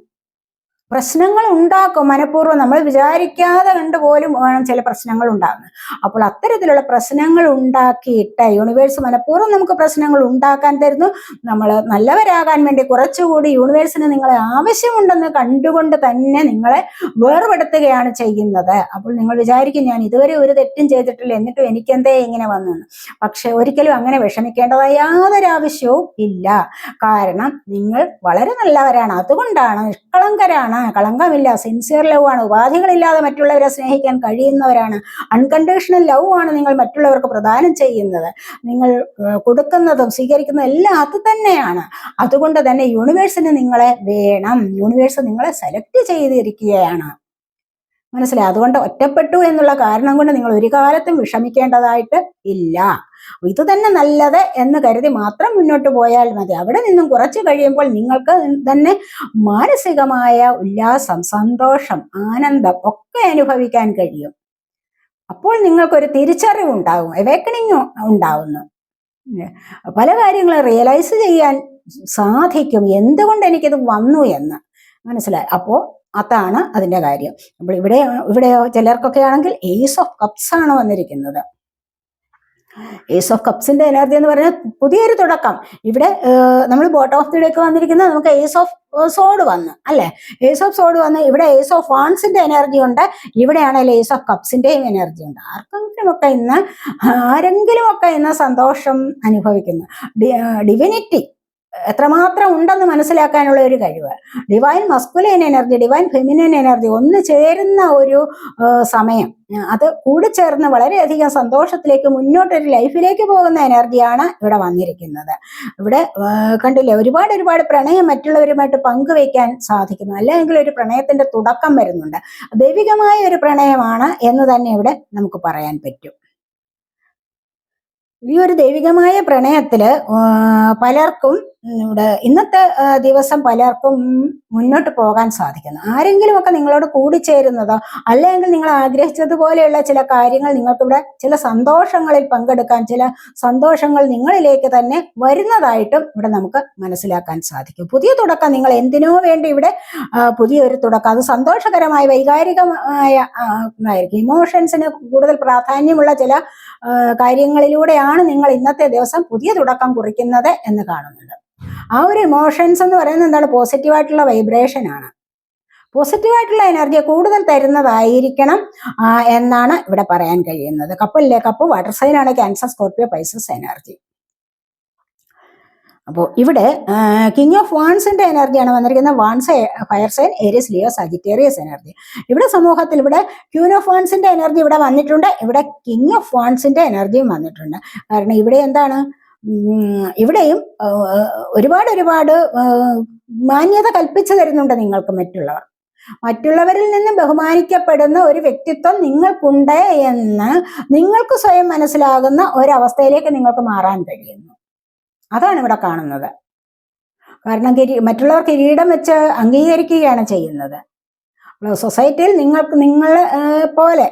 പ്രശ്നങ്ങൾ ഉണ്ടാക്കും മനഃപൂർവം നമ്മൾ വിചാരിക്കാതെ കണ്ട് പോലും വേണം ചില പ്രശ്നങ്ങൾ ഉണ്ടാകുന്നത് അപ്പോൾ അത്തരത്തിലുള്ള പ്രശ്നങ്ങൾ ഉണ്ടാക്കിയിട്ട് യൂണിവേഴ്സ് മനഃപൂർവം നമുക്ക് പ്രശ്നങ്ങൾ ഉണ്ടാക്കാൻ തരുന്നു. നമ്മൾ നല്ലവരാകാൻ വേണ്ടി കുറച്ചുകൂടി യൂണിവേഴ്സിന് നിങ്ങളെ ആവശ്യമുണ്ടെന്ന് കണ്ടുകൊണ്ട് തന്നെ നിങ്ങളെ വേർപെടുത്തുകയാണ് ചെയ്യുന്നത്. അപ്പോൾ നിങ്ങൾ വിചാരിക്കും ഞാൻ ഇതുവരെ ഒരു തെറ്റും ചെയ്തിട്ടില്ല എന്നിട്ടും എനിക്കെന്തേ ഇങ്ങനെ വന്നെന്ന്. പക്ഷെ ഒരിക്കലും അങ്ങനെ വിഷമിക്കേണ്ടതായ യാതൊരു ആവശ്യവും ഇല്ല. കാരണം നിങ്ങൾ വളരെ നല്ലവരാണ്. അതുകൊണ്ടാണ് നിഷ്കളങ്കരാണ് കളങ്കമില്ല സിൻസിയർ ലവ് ആണ്. ഉപാധികളില്ലാതെ മറ്റുള്ളവരെ സ്നേഹിക്കാൻ കഴിയുന്നവരാണ്. അൺകണ്ടീഷണൽ ലവ് ആണ് നിങ്ങൾ മറ്റുള്ളവർക്ക് പ്രദാനം ചെയ്യുന്നത്. നിങ്ങൾ കൊടുക്കുന്നതും സ്വീകരിക്കുന്നതും എല്ലാം അത് തന്നെയാണ്. അതുകൊണ്ട് തന്നെ യൂണിവേഴ്സിന് നിങ്ങളെ വേണം. യൂണിവേഴ്സ് നിങ്ങളെ സെലക്ട് ചെയ്തിരിക്കുകയാണ്. മനസ്സിലായി? അതുകൊണ്ട് ഒറ്റപ്പെട്ടു എന്നുള്ള കാരണം കൊണ്ട് നിങ്ങൾ ഒരു കാലത്തും വിഷമിക്കേണ്ടതായിട്ട് ഇല്ല. ഇത് തന്നെ നല്ലത് എന്ന് കരുതി മാത്രം മുന്നോട്ട് പോയാൽ മതി. അവിടെ നിന്നും കുറച്ച് കഴിയുമ്പോൾ നിങ്ങൾക്ക് തന്നെ മാനസികമായ ഉല്ലാസം സന്തോഷം ആനന്ദം ഒക്കെ അനുഭവിക്കാൻ കഴിയും. അപ്പോൾ നിങ്ങൾക്കൊരു തിരിച്ചറിവ് ഉണ്ടാകും എവേക്കണിങ് ഉണ്ടാവുന്നു പല കാര്യങ്ങളും റിയലൈസ് ചെയ്യാൻ സാധിക്കും. എന്തുകൊണ്ട് എനിക്കിത് വന്നു എന്ന്. മനസ്സിലായി? അപ്പോൾ അതാണ് അതിന്റെ കാര്യം. അപ്പോൾ ഇവിടെ ഇവിടെ ചിലർക്കൊക്കെ ആണെങ്കിൽ ഏസ് ഓഫ് കപ്സ് ആണ് വന്നിരിക്കുന്നത്. ഏസ് ഓഫ് കപ്സിന്റെ എനർജി എന്ന് പറഞ്ഞാൽ പുതിയൊരു തുടക്കം. ഇവിടെ നമ്മൾ ബോട്ട് ഓഫ് ദി വന്നിരിക്കുന്നത് നമുക്ക് ഏസ് ഓഫ് സോഡ് വന്ന് അല്ലെ? ഏസ് ഓഫ് സോഡ് വന്ന് ഇവിടെ ഏസ് ഓഫ് വാൺസിന്റെ എനർജി ഉണ്ട്. ഇവിടെയാണെങ്കിൽ ഏസ് ഓഫ് കപ്സിന്റെയും എനർജി ഉണ്ട്. ആർക്കെങ്കിലും ഒക്കെ ഇന്ന് ആരെങ്കിലും ഒക്കെ ഇന്ന് സന്തോഷം അനുഭവിക്കുന്നു. ഡിവിനിറ്റി എത്രമാത്രം ഉണ്ടെന്ന് മനസ്സിലാക്കാനുള്ള ഒരു കഴിവ്. Divine masculine energy divine feminine energy ഒന്ന് ചേരുന്ന ഒരു സമയം. അത് കൂടിച്ചേർന്ന് വളരെയധികം സന്തോഷത്തിലേക്ക് മുന്നോട്ടൊരു ലൈഫിലേക്ക് പോകുന്ന എനർജിയാണ് ഇവിടെ വന്നിരിക്കുന്നത്. ഇവിടെ കണ്ടില്ലേ ഒരുപാട് ഒരുപാട് പ്രണയം മറ്റുള്ളവരുമായിട്ട് പങ്കുവയ്ക്കാൻ സാധിക്കുന്നു. അല്ലെങ്കിൽ ഒരു പ്രണയത്തിന്റെ തുടക്കം വരുന്നുണ്ട്. ദൈവികമായ ഒരു പ്രണയമാണ് എന്ന് തന്നെ ഇവിടെ നമുക്ക് പറയാൻ പറ്റും. ഈ ഒരു ദൈവികമായ പ്രണയത്തിൽ പലർക്കും ഇവിടെ ഇന്നത്തെ ദിവസം പലർക്കും മുന്നോട്ട് പോകാൻ സാധിക്കുന്നു. ആരെങ്കിലും ഒക്കെ നിങ്ങളോട് കൂടിച്ചേരുന്നതോ അല്ലെങ്കിൽ നിങ്ങൾ ആഗ്രഹിച്ചതുപോലെയുള്ള ചില കാര്യങ്ങൾ നിങ്ങൾക്കിവിടെ ചില സന്തോഷങ്ങളിൽ പങ്കെടുക്കാൻ ചില സന്തോഷങ്ങൾ നിങ്ങളിലേക്ക് തന്നെ വരുന്നതായിട്ടും ഇവിടെ നമുക്ക് മനസ്സിലാക്കാൻ സാധിക്കും. പുതിയ തുടക്കം നിങ്ങൾ എന്തിനോ വേണ്ടി ഇവിടെ പുതിയൊരു തുടക്കം. അത് സന്തോഷകരമായ വൈകാരികമായ ഇമോഷൻസിന് കൂടുതൽ പ്രാധാന്യമുള്ള ചില ആ, കാര്യങ്ങളിലൂടെയാണ് നിങ്ങൾ ഇന്നത്തെ ദിവസം പുതിയ തുടക്കം കുറിക്കുന്നത് എന്ന് കാണുന്നുണ്ട്. ആ ഒരു ഇമോഷൻസ് എന്ന് പറയുന്നത് എന്താണ്? പോസിറ്റീവായിട്ടുള്ള വൈബ്രേഷൻ ആണ്. പോസിറ്റീവായിട്ടുള്ള എനർജി കൂടുതൽ തരുന്നതായിരിക്കണം എന്നാണ് ഇവിടെ പറയാൻ കഴിയുന്നത്. കപ്പല്ലേ കപ്പ് വാട്ടർ സൈനാണ് ആണ് ക്യാൻസർ സ്കോർപ്പിയോ പൈസസ് എനർജി അപ്പോൾ ഇവിടെ കിങ് ഓഫ് വാൺസിന്റെ എനർജിയാണ് വന്നിരിക്കുന്നത്. Wands fire sign Aries Leo Sagittarius energy ഇവിടെ സമൂഹത്തിൽ ഇവിടെ ക്യൂൻ ഓഫ് വാൺസിന്റെ എനർജി ഇവിടെ വന്നിട്ടുണ്ട്. ഇവിടെ കിങ് ഓഫ് വാൺസിന്റെ എനർജിയും വന്നിട്ടുണ്ട്. കാരണം ഇവിടെ എന്താണ്? ഇവിടെയും ഒരുപാട് ഒരുപാട് മാന്യത കൽപ്പിച്ചു തരുന്നുണ്ട് നിങ്ങൾക്ക് മറ്റുള്ളവർ. മറ്റുള്ളവരിൽ നിന്ന് ബഹുമാനിക്കപ്പെടുന്ന ഒരു വ്യക്തിത്വം നിങ്ങൾക്കുണ്ട് എന്ന് നിങ്ങൾക്ക് സ്വയം മനസ്സിലാകുന്ന ഒരവസ്ഥയിലേക്ക് നിങ്ങൾക്ക് മാറാൻ കഴിയുന്നു. അതാണ് ഇവിടെ കാണുന്നത്. കാരണം കിരീ മറ്റുള്ളവർ കിരീടം വെച്ച് അംഗീകരിക്കുകയാണ് ചെയ്യുന്നത്. സൊസൈറ്റിയിൽ നിങ്ങൾക്ക് നിങ്ങൾ പോലെ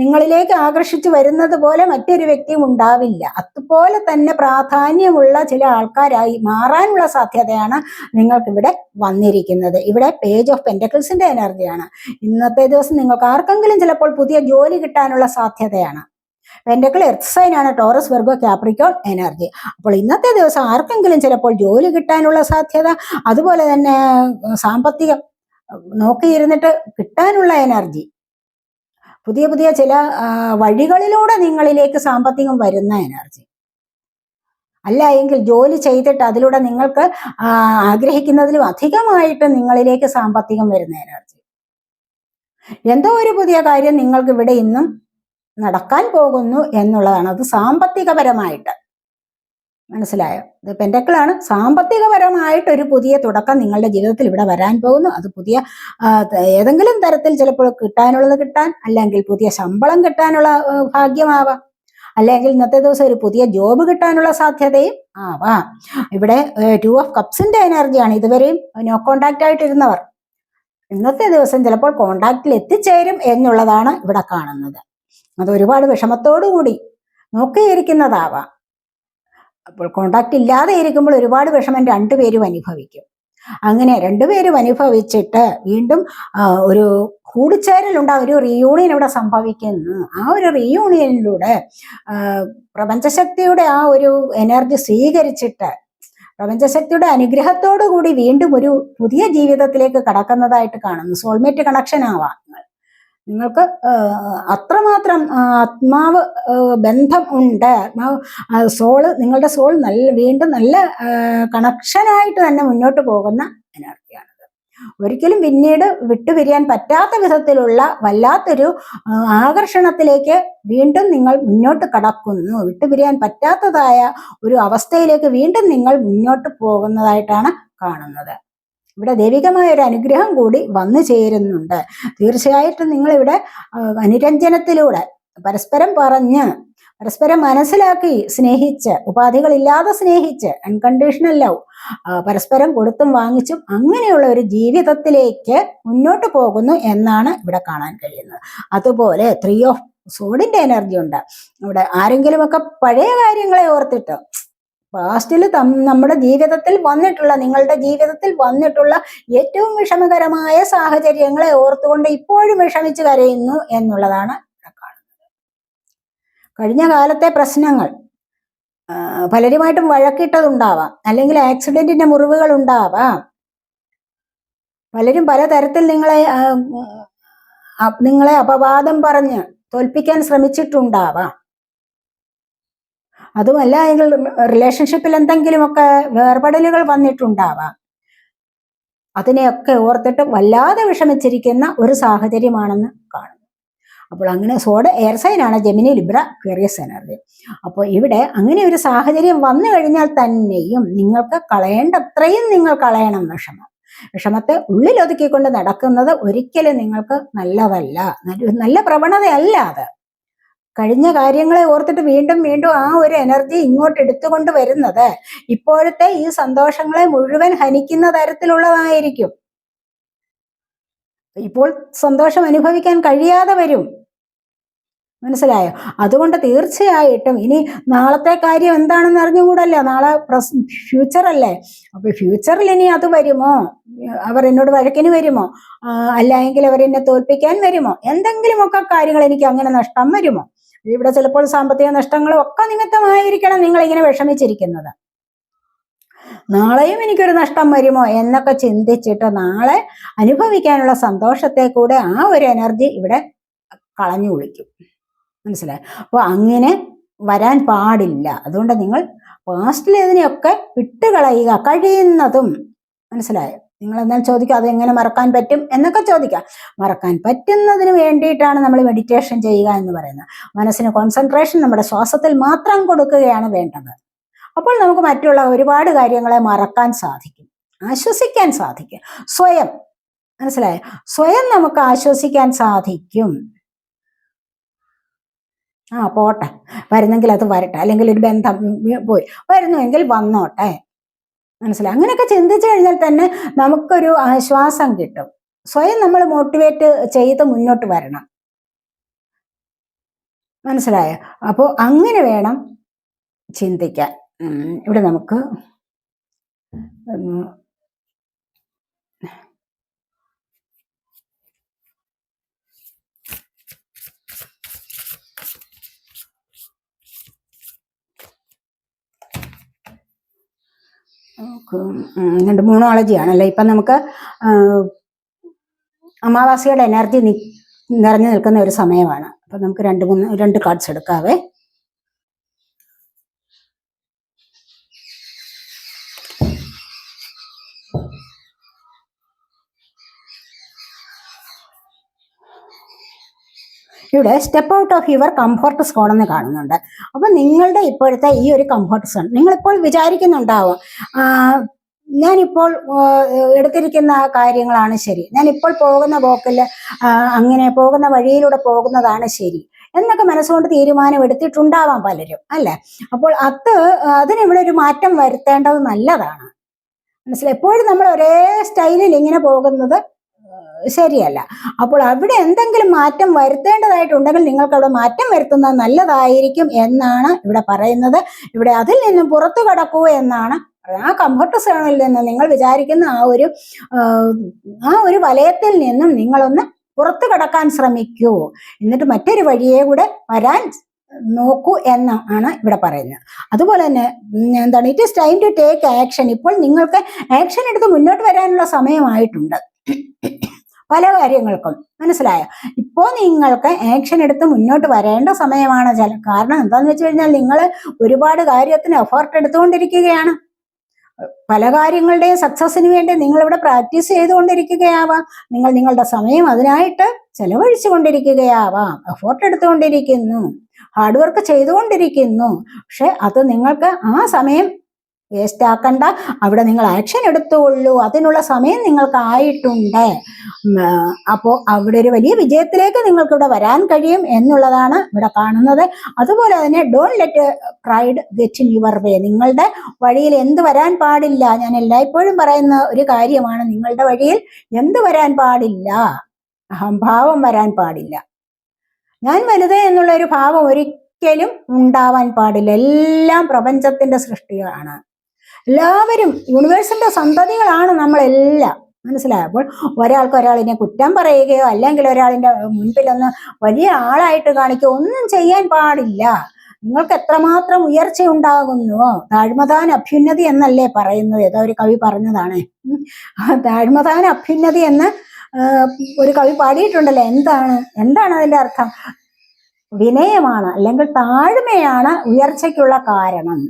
നിങ്ങളിലേക്ക് ആകർഷിച്ചു വരുന്നത് പോലെ മറ്റൊരു വ്യക്തിയും ഉണ്ടാവില്ല. അതുപോലെ തന്നെ പ്രാധാന്യമുള്ള ചില ആൾക്കാരായി മാറാനുള്ള സാധ്യതയാണ് നിങ്ങൾക്കിവിടെ വന്നിരിക്കുന്നത്. ഇവിടെ പേജ് ഓഫ് പെന്റക്കിൾസിന്റെ എനർജിയാണ് ഇന്നത്തെ ദിവസം നിങ്ങൾക്ക് ആർക്കെങ്കിലും ചിലപ്പോൾ പുതിയ ജോലി കിട്ടാനുള്ള സാധ്യതയാണ്. പെന്റക്കിൾ എർത്ത് സൈൻ ആണ് ടോറസ് വെർഗോ കാപ്രിക്കോൺ എനർജി അപ്പോൾ ഇന്നത്തെ ദിവസം ആർക്കെങ്കിലും ചിലപ്പോൾ ജോലി കിട്ടാനുള്ള സാധ്യത അതുപോലെ തന്നെ സാമ്പത്തികം നോക്കിയിരുന്നിട്ട് കിട്ടാനുള്ള എനർജി പുതിയ പുതിയ ചില വഴികളിലൂടെ നിങ്ങളിലേക്ക് സാമ്പത്തികം വരുന്ന എനർജി അല്ല എങ്കിൽ ജോലി ചെയ്തിട്ട് അതിലൂടെ നിങ്ങൾക്ക് ആഗ്രഹിക്കുന്നതിലും അധികമായിട്ട് നിങ്ങളിലേക്ക് സാമ്പത്തികം വരുന്ന എനർജി എന്തോ ഒരു പുതിയ കാര്യം നിങ്ങൾക്ക് ഇവിടെ ഇന്നും നടക്കാൻ പോകുന്നു എന്നുള്ളതാണ്. അത് സാമ്പത്തികപരമായിട്ട്. മനസ്സിലായോ? ഇത് പെൻഡക്കിളാണ്. സാമ്പത്തികപരമായിട്ട് ഒരു പുതിയ തുടക്കം നിങ്ങളുടെ ജീവിതത്തിൽ ഇവിടെ വരാൻ പോകുന്നു. അത് പുതിയ ഏതെങ്കിലും തരത്തിൽ ചിലപ്പോൾ കിട്ടാനുള്ളത് കിട്ടാൻ അല്ലെങ്കിൽ പുതിയ ശമ്പളം കിട്ടാനുള്ള ഭാഗ്യമാവാം. അല്ലെങ്കിൽ ഇന്നത്തെ ദിവസം ഒരു പുതിയ ജോബ് കിട്ടാനുള്ള സാധ്യതയും ആവാം. ഇവിടെ ടു ഓഫ് കപ്സിന്റെ എനർജിയാണ്. ഇതുവരെയും നോ കോണ്ടാക്ട് ആയിട്ടിരുന്നവർ. ഇന്നത്തെ ദിവസം ചിലപ്പോൾ കോണ്ടാക്റ്റിൽ എത്തിച്ചേരും എന്നുള്ളതാണ് ഇവിടെ കാണുന്നത്. അത് ഒരുപാട് വിഷമത്തോടു കൂടി നോക്കിയിരിക്കുന്നതാവാം. അപ്പോൾ കോണ്ടാക്ട് ഇല്ലാതെ ഇരിക്കുമ്പോൾ ഒരുപാട് വിഷമം രണ്ടുപേരും അനുഭവിക്കും. അങ്ങനെ രണ്ടുപേരും അനുഭവിച്ചിട്ട് വീണ്ടും ഒരു കൂടിച്ചേരൽ ഉണ്ടാകും ഒരു റീയൂണിയൻ ഇവിടെ സംഭവിക്കുന്നു. ആ ഒരു റീയൂണിയനിലൂടെ പ്രപഞ്ചശക്തിയുടെ ആ ഒരു എനർജി സ്വീകരിച്ചിട്ട് പ്രപഞ്ചശക്തിയുടെ അനുഗ്രഹത്തോടു കൂടി വീണ്ടും ഒരു പുതിയ ജീവിതത്തിലേക്ക് കടക്കുന്നതായിട്ട് കാണുന്നു. സോൾമേറ്റ് കണക്ഷൻ ആവാം. നിങ്ങൾക്ക് അത്രമാത്രം ആത്മാവ് ബന്ധം ഉണ്ട്. ആത്മാവ് സോൾ നിങ്ങളുടെ സോൾ നല്ല വീണ്ടും നല്ല കണക്ഷനായിട്ട് തന്നെ മുന്നോട്ട് പോകുന്ന എനർജിയാണിത് ഒരിക്കലും പിന്നീട് വിട്ടുപിരിയാൻ പറ്റാത്ത വിധത്തിലുള്ള വല്ലാത്തൊരു ആകർഷണത്തിലേക്ക് വീണ്ടും നിങ്ങൾ മുന്നോട്ട് കടക്കുന്നു. വിട്ടുപിരിയാൻ പറ്റാത്തതായ ഒരു അവസ്ഥയിലേക്ക് വീണ്ടും നിങ്ങൾ മുന്നോട്ട് പോകുന്നതായിട്ടാണ് കാണുന്നത്. ഇവിടെ ദൈവികമായ ഒരു അനുഗ്രഹം കൂടി വന്നു ചേരുന്നുണ്ട്. തീർച്ചയായിട്ടും നിങ്ങൾ ഇവിടെ അനുരഞ്ജനത്തിലൂടെ പരസ്പരം പറഞ്ഞ് പരസ്പരം മനസ്സിലാക്കി സ്നേഹിച്ച് ഉപാധികളില്ലാതെ സ്നേഹിച്ച് അൺകണ്ടീഷണൽ ലവ് പരസ്പരം കൊടുത്തും വാങ്ങിച്ചും അങ്ങനെയുള്ള ഒരു ജീവിതത്തിലേക്ക് മുന്നോട്ട് പോകുന്നു എന്നാണ് ഇവിടെ കാണാൻ കഴിയുന്നത്. അതുപോലെ ത്രീ ഓഫ് സോഡിന്റെ എനർജി ഉണ്ട്. ഇവിടെ ആരെങ്കിലുമൊക്കെ പഴയ കാര്യങ്ങളെ ഓർത്തിട്ട് പാസ്റ്റിൽ നമ്മുടെ ജീവിതത്തിൽ വന്നിട്ടുള്ള നിങ്ങളുടെ ജീവിതത്തിൽ വന്നിട്ടുള്ള ഏറ്റവും വിഷമകരമായ സാഹചര്യങ്ങളെ ഓർത്തുകൊണ്ട് ഇപ്പോഴും വിഷമിച്ച് കരയുന്നു എന്നുള്ളതാണ് കാണുന്നത്. കഴിഞ്ഞ കാലത്തെ പ്രശ്നങ്ങൾ പലരുമായിട്ടും വഴക്കിട്ടതുണ്ടാവാം അല്ലെങ്കിൽ ആക്സിഡന്റിന്റെ മുറിവുകൾ ഉണ്ടാവാം പലരും പലതരത്തിൽ നിങ്ങളെ നിങ്ങളെ അപവാദം പറഞ്ഞ് തോൽപ്പിക്കാൻ ശ്രമിച്ചിട്ടുണ്ടാവാം. അതുമല്ല എങ്കിൽ റിലേഷൻഷിപ്പിൽ എന്തെങ്കിലുമൊക്കെ വേർപെടലുകൾ വന്നിട്ടുണ്ടാവാം. അതിനെയൊക്കെ ഓർത്തിട്ട് വല്ലാതെ വിഷമിച്ചിരിക്കുന്ന ഒരു സാഹചര്യമാണെന്ന് കാണുന്നു. അപ്പോൾ അങ്ങനെ സോഡ് എയർ സൈനാണ് ജെമിനി ലിബ്ര ക്യൂറിയസ് എനർജി. അപ്പോൾ ഇവിടെ അങ്ങനെ ഒരു സാഹചര്യം വന്നു കഴിഞ്ഞാൽ തന്നെയും നിങ്ങൾക്ക് കളയേണ്ടത്രയും നിങ്ങൾ കളയണം വിഷമം. വിഷമത്തെ ഉള്ളിലൊതുക്കിക്കൊണ്ട് നടക്കുന്നത് ഒരിക്കലും നിങ്ങൾക്ക് നല്ലതല്ല. നല്ല- നല്ല പ്രവണതയല്ല അത്. കഴിഞ്ഞ കാര്യങ്ങളെ ഓർത്തിട്ട് വീണ്ടും വീണ്ടും ആ ഒരു എനർജി ഇങ്ങോട്ട് എടുത്തുകൊണ്ട് വരുന്നത് ഇപ്പോഴത്തെ ഈ സന്തോഷങ്ങളെ മുഴുവൻ ഹനിക്കുന്ന തരത്തിലുള്ളതായിരിക്കും. ഇപ്പോൾ സന്തോഷം അനുഭവിക്കാൻ കഴിയാതെ വരും. മനസ്സിലായോ? അതുകൊണ്ട് തീർച്ചയായിട്ടും ഇനി നാളത്തെ കാര്യം എന്താണെന്ന് അറിഞ്ഞുകൂടല്ല? നാളെ പ്രസ് ഫ്യൂച്ചർ അല്ലേ? അപ്പൊ ഫ്യൂച്ചറിൽ ഇനി അത് വരുമോ? അവർ എന്നോട് വഴക്കിന് വരുമോ? അല്ല എങ്കിൽ അവർ എന്നെ തോൽപ്പിക്കാൻ വരുമോ? എന്തെങ്കിലുമൊക്കെ കാര്യങ്ങൾ എനിക്ക് അങ്ങനെ നഷ്ടം വരുമോ? ഇവിടെ ചിലപ്പോൾ സാമ്പത്തിക നഷ്ടങ്ങളും ഒക്കെ നിമിത്തമായിരിക്കണം നിങ്ങൾ ഇങ്ങനെ വിഷമിച്ചിരിക്കുന്നത്. നാളെയും എനിക്കൊരു നഷ്ടം വരുമോ എന്നൊക്കെ ചിന്തിച്ചിട്ട് നാളെ അനുഭവിക്കാനുള്ള സന്തോഷത്തെ കൂടെ ആ ഒരു എനർജി ഇവിടെ കളഞ്ഞു കുളിക്കും. മനസ്സിലായി? അപ്പോൾ അങ്ങനെ വരാൻ പാടില്ല. അതുകൊണ്ട് നിങ്ങൾ പാസ്റ്റിലേതിനെയൊക്കെ വിട്ടുകളയുക കഴിയുന്നതും മനസ്സിലായോ? നിങ്ങൾ എന്നാൽ ചോദിക്കുക അത് എങ്ങനെ മറക്കാൻ പറ്റും? എന്നൊക്കെ ചോദിക്കാം. മറക്കാൻ പറ്റുന്നതിന് വേണ്ടിയിട്ടാണ് നമ്മൾ മെഡിറ്റേഷൻ ചെയ്യുക എന്ന് പറയുന്നത്. മനസ്സിന് കോൺസെൻട്രേഷൻ നമ്മുടെ ശ്വാസത്തിൽ മാത്രം കൊടുക്കുകയാണ് വേണ്ടത്. അപ്പോൾ നമുക്ക് മറ്റുള്ള ഒരുപാട് കാര്യങ്ങളെ മറക്കാൻ സാധിക്കും ആശ്വസിക്കാൻ സാധിക്കും. സ്വയം മനസ്സിലായോ? സ്വയം നമുക്ക് ആശ്വസിക്കാൻ സാധിക്കും. ആ പോട്ടെ. വരുന്നെങ്കിൽ അത് വരട്ടെ. അല്ലെങ്കിൽ ഒരു ബന്ധം പോയി. വരുന്നുവെങ്കിൽ വന്നോട്ടെ. മനസ്സിലായി? അങ്ങനെയൊക്കെ ചിന്തിച്ചു കഴിഞ്ഞാൽ തന്നെ നമുക്കൊരു ആശ്വാസം കിട്ടും. സ്വയം നമ്മൾ മോട്ടിവേറ്റ് ചെയ്ത് മുന്നോട്ട് വരണം. മനസ്സിലായോ? അപ്പോ അങ്ങനെ വേണം ചിന്തിക്കാൻ. ഇവിടെ നമുക്ക് ഉം, മൂണോളജി ആണല്ലേ രണ്ട് ഇപ്പം നമുക്ക് അമാവാസിയുടെ എനർജി നിറഞ്ഞു നിൽക്കുന്ന ഒരു സമയമാണ്. അപ്പം നമുക്ക് രണ്ട് മൂന്ന് രണ്ട് കാർഡ്സ് എടുക്കാവേ. ഇവിടെ step out of your comfort zone എന്ന് കാണുന്നുണ്ട്. അപ്പൊ നിങ്ങളുടെ ഇപ്പോഴത്തെ ഈ ഒരു കംഫർട്ട് സോൺ നിങ്ങളിപ്പോൾ വിചാരിക്കുന്നുണ്ടാവും ഞാനിപ്പോൾ എടുത്തിരിക്കുന്ന കാര്യങ്ങളാണ് ശരി. ഞാനിപ്പോൾ പോകുന്ന പോക്കിൽ അങ്ങനെ പോകുന്ന വഴിയിലൂടെ പോകുന്നതാണ് ശരി എന്നൊക്കെ മനസ്സുകൊണ്ട് തീരുമാനം എടുത്തിട്ടുണ്ടാവാം പലരും അല്ലെ? അപ്പോൾ അത് അതിനിവിടെ ഒരു മാറ്റം വരുത്തേണ്ടത് നല്ലതാണ്. മനസ്സിലായി? എപ്പോഴും നമ്മൾ ഒരേ സ്റ്റൈലിൽ ഇങ്ങനെ പോകുന്നത് ശരിയല്ല. അപ്പോൾ അവിടെ എന്തെങ്കിലും മാറ്റം വരുത്തേണ്ടതായിട്ടുണ്ടെങ്കിൽ നിങ്ങൾക്ക് അവിടെ മാറ്റം വരുത്തുന്നത് നല്ലതായിരിക്കും എന്നാണ് ഇവിടെ പറയുന്നത്. ഇവിടെ അതിൽ നിന്നും പുറത്തു കടക്കൂ എന്നാണ് ആ കംഫർട്ട് സോണിൽ നിന്ന് നിങ്ങൾ വിചാരിക്കുന്ന ആ ഒരു ആ ഒരു വലയത്തിൽ നിന്നും നിങ്ങളൊന്ന് പുറത്തു കടക്കാൻ ശ്രമിക്കൂ. എന്നിട്ട് മറ്റൊരു വഴിയെ കൂടെ വരാൻ നോക്കൂ എന്നാണ് ഇവിടെ പറയുന്നത്. അതുപോലെ തന്നെ എന്താണ് it is time to take action ഇപ്പോൾ നിങ്ങൾക്ക് ആക്ഷൻ എടുത്ത് മുന്നോട്ട് വരാനുള്ള സമയമായിട്ടുണ്ട്. പല കാര്യങ്ങൾക്കും. മനസ്സിലായോ? ഇപ്പോൾ നിങ്ങൾക്ക് ആക്ഷൻ എടുത്ത് മുന്നോട്ട് വരേണ്ട സമയമാണ്. ചില കാരണം എന്താന്ന് വെച്ച് കഴിഞ്ഞാൽ നിങ്ങൾ ഒരുപാട് കാര്യത്തിന് എഫേർട്ട് എടുത്തുകൊണ്ടിരിക്കുകയാണ്. പല കാര്യങ്ങളുടെയും സക്സസിന് വേണ്ടി നിങ്ങൾ ഇവിടെ പ്രാക്ടീസ് ചെയ്തുകൊണ്ടിരിക്കുകയാവാം. നിങ്ങൾ നിങ്ങളുടെ സമയം അതിനായിട്ട് ചെലവഴിച്ചു കൊണ്ടിരിക്കുകയാവാം എഫോർട്ട് എടുത്തുകൊണ്ടിരിക്കുന്നു. ഹാർഡ് വർക്ക് ചെയ്തുകൊണ്ടിരിക്കുന്നു. പക്ഷെ അത് നിങ്ങൾക്ക് ആ സമയം വേസ്റ്റ് ആക്കണ്ട അവിടെ നിങ്ങൾ ആക്ഷൻ എടുത്തുകൊള്ളൂ. അതിനുള്ള സമയം നിങ്ങൾക്ക് ആയിട്ടുണ്ട് അപ്പോൾ അപ്പോ അവിടെ ഒരു വലിയ വിജയത്തിലേക്ക് നിങ്ങൾക്ക് ഇവിടെ വരാൻ കഴിയും എന്നുള്ളതാണ് ഇവിടെ കാണുന്നത്. അതുപോലെ തന്നെ don't let pride get in your way നിങ്ങളുടെ വഴിയിൽ എന്ത് വരാൻ പാടില്ല. ഞാൻ എല്ലായ്പ്പോഴും പറയുന്ന ഒരു കാര്യമാണ്. നിങ്ങളുടെ വഴിയിൽ എന്ത് വരാൻ പാടില്ല? അഹംഭാവം വരാൻ പാടില്ല. ഞാൻ വലുത് എന്നുള്ള ഒരു ഭാവം ഒരിക്കലും ഉണ്ടാവാൻ പാടില്ല. എല്ലാം പ്രപഞ്ചത്തിന്റെ സൃഷ്ടികളാണ് എല്ലാവരും യൂണിവേഴ്സിന്റെ സന്തതികളാണ് നമ്മളെല്ലാം. മനസ്സിലായപ്പോൾ ഒരാൾക്ക് ഒരാളിനെ കുറ്റം പറയുകയോ അല്ലെങ്കിൽ ഒരാളിന്റെ മുൻപിലൊന്ന് വലിയ ആളായിട്ട് കാണിക്കുകയോ ഒന്നും ചെയ്യാൻ പാടില്ല. നിങ്ങൾക്ക് എത്രമാത്രം ഉയർച്ച ഉണ്ടാകുന്നുവോ താഴ്മതാൻ അഭ്യുന്നതി എന്നല്ലേ പറയുന്നത്? ഏതോ ഒരു കവി പറഞ്ഞതാണ്. താഴ്മതാൻ അഭ്യുന്നതി എന്ന് ഒരു കവി പാടിയിട്ടുണ്ടല്ലോ. എന്താണ്? എന്താണ് അതിന്റെ അർത്ഥം? വിനയമാണ് അല്ലെങ്കിൽ താഴ്മയാണ് ഉയർച്ചയ്ക്കുള്ള കാരണം.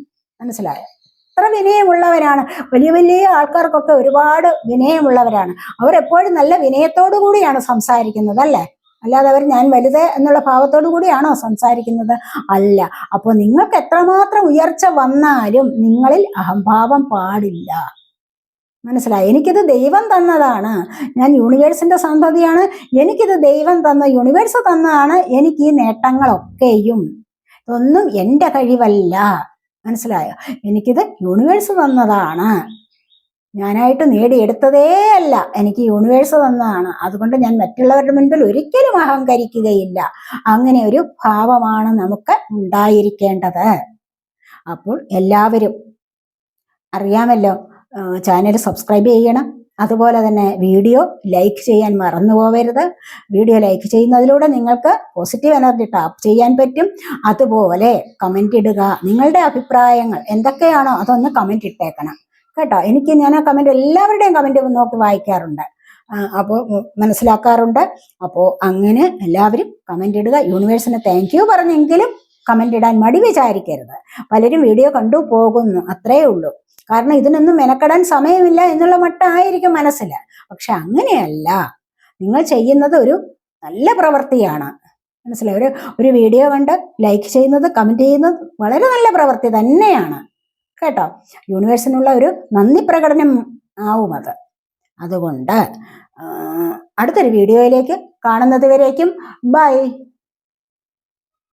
മനസ്സിലായോ? എത്ര വിനയമുള്ളവരാണ്. വലിയ വലിയ ആൾക്കാർക്കൊക്കെ ഒരുപാട് വിനയമുള്ളവരാണ്. അവരെപ്പോഴും നല്ല വിനയത്തോടു കൂടിയാണ് സംസാരിക്കുന്നത് അല്ലേ? അല്ലാതെ അവർ ഞാൻ വലുത് എന്നുള്ള ഭാവത്തോടു കൂടിയാണോ സംസാരിക്കുന്നത്? അല്ല. അപ്പോൾ നിങ്ങൾക്ക് എത്രമാത്രം ഉയർച്ച വന്നാലും നിങ്ങളിൽ അഹംഭാവം പാടില്ല. മനസ്സിലായി? എനിക്കിത് ദൈവം തന്നതാണ്. ഞാൻ യൂണിവേഴ്സിന്റെ സന്തതിയാണ്. എനിക്കിത് ദൈവം തന്ന യൂണിവേഴ്സ് തന്നതാണ് എനിക്ക് ഈ നേട്ടങ്ങളൊക്കെയും. ഇതൊന്നും എന്റെ കഴിവല്ല. മനസ്സിലായോ? എനിക്കിത് യൂണിവേഴ്സ് തന്നതാണ്. ഞാനായിട്ട് നേടിയെടുത്തതേ അല്ല എനിക്ക് യൂണിവേഴ്സ് തന്നതാണ്. അതുകൊണ്ട് ഞാൻ മറ്റുള്ളവരുടെ മുൻപിൽ ഒരിക്കലും അഹങ്കരിക്കുകയില്ല. അങ്ങനെ ഒരു ഭാവമാണ് നമുക്ക് ഉണ്ടായിരിക്കേണ്ടത്. അപ്പോൾ എല്ലാവരും അറിയാമല്ലോ ചാനൽ സബ്സ്ക്രൈബ് ചെയ്യണം. അതുപോലെ തന്നെ വീഡിയോ ലൈക്ക് ചെയ്യാൻ മറന്നു പോകരുത് വീഡിയോ ലൈക്ക് ചെയ്യുന്നതിലൂടെ നിങ്ങൾക്ക് പോസിറ്റീവ് എനർജി ടാപ്പ് ചെയ്യാൻ പറ്റും. അതുപോലെ കമന്റ് ഇടുക. നിങ്ങളുടെ അഭിപ്രായങ്ങൾ എന്തൊക്കെയാണോ അതൊന്ന് കമന്റ് ഇട്ടേക്കണം. കേട്ടോ? എനിക്ക് ഞാൻ ആ കമന്റ് എല്ലാവരുടെയും കമന്റ് നോക്കി വായിക്കാറുണ്ട്. അപ്പോൾ മനസ്സിലാക്കാറുണ്ട്. അപ്പോൾ അങ്ങനെ എല്ലാവരും കമന്റ് ഇടുക. യൂണിവേഴ്സിന് താങ്ക് യു പറഞ്ഞെങ്കിലും കമന്റ് ഇടാൻ മടി വിചാരിക്കരുത്. പലരും വീഡിയോ കണ്ടു പോകുന്നു. അത്രയേ ഉള്ളൂ. കാരണം ഇതിനൊന്നും മെനക്കെടാൻ സമയമില്ല എന്നുള്ള മട്ടായിരിക്കും മനസ്സിൽ. പക്ഷെ അങ്ങനെയല്ല. നിങ്ങൾ ചെയ്യുന്നത് ഒരു നല്ല പ്രവൃത്തിയാണ്. മനസ്സിലായി? ഒരു ഒരു വീഡിയോ കണ്ട് ലൈക്ക് ചെയ്യുന്നത് കമന്റ് ചെയ്യുന്നത് വളരെ നല്ല പ്രവൃത്തി തന്നെയാണ്. കേട്ടോ? യൂണിവേഴ്സിനുള്ള ഒരു നന്ദി പ്രകടനം ആവും അത്. അതുകൊണ്ട് അടുത്തൊരു വീഡിയോയിലേക്ക് കാണുന്നത് വരേക്കും. ബൈ